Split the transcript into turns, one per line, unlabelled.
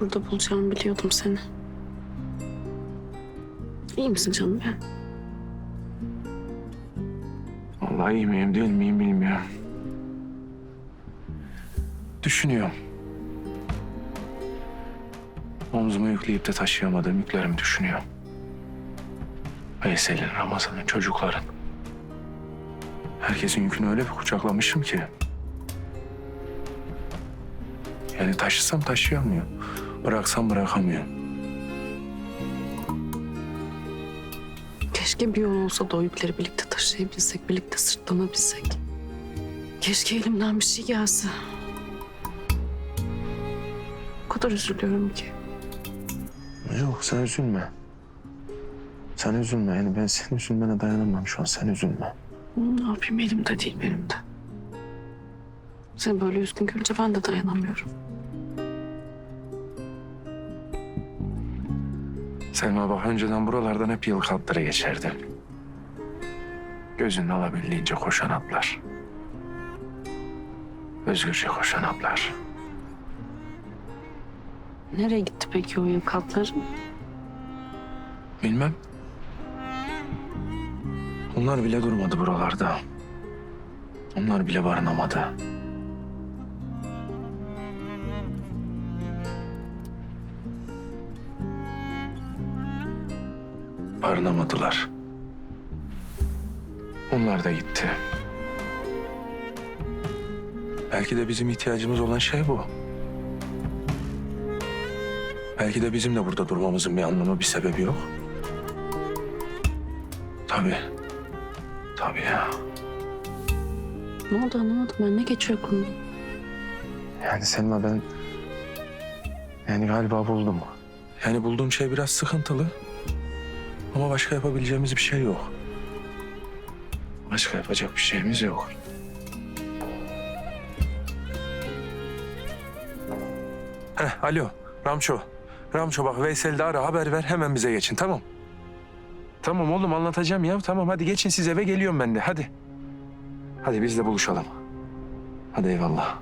Burada bulacağımı biliyordum seni. İyi misin canım ben?
Vallahi iyi miyim değil miyim bilmiyorum. Düşünüyorum. Omzuma yükleyip de taşıyamadığım yüklerimi düşünüyorum. Veysel'in, Ramazan'ın, çocukların. Herkesin yükünü öyle bir kucaklamışım ki. Yani taşısam taşıyamıyorum. Bıraksam bırakamıyorum.
Keşke bir yol olsa da o yükleri birlikte taşıyabilsek, birlikte sırtlanabilsek. Keşke elimden bir şey gelse. Kadar üzülüyorum ki.
Yok sen üzülme. Sen üzülme. Yani ben senin üzülmene dayanamam şu an. Sen üzülme.
Ne yapayım elimde değil benim de. Seni böyle üzgün görünce ben de dayanamıyorum.
Selma bak önceden buralardan hep yılkı atları geçerdi. Gözünün alabildiğince koşan atlar. Özgürce koşan atlar.
Nereye gitti peki o yıl katları?
Bilmem. Onlar bile durmadı buralarda. Onlar bile barınamadı. Barınamadılar. Onlar da gitti. Belki de bizim ihtiyacımız olan şey bu. Belki de bizim de burada durmamızın bir anlamı, bir sebebi yok. Tabii. Tabii ya.
Ne oldu anlamadım ben. Ne geçiyor aklımda?
Yani Selma ben... Yani galiba buldum. Yani bulduğum şey biraz sıkıntılı. Ama başka yapabileceğimiz bir şey yok. Başka yapacak bir şeyimiz yok. Heh, alo, Ramço. Ramço bak Veysel'i de ara haber ver hemen bize geçin tamam. Tamam oğlum anlatacağım ya. Tamam hadi geçin siz eve geliyorum ben de hadi. Hadi biz de buluşalım. Hadi eyvallah.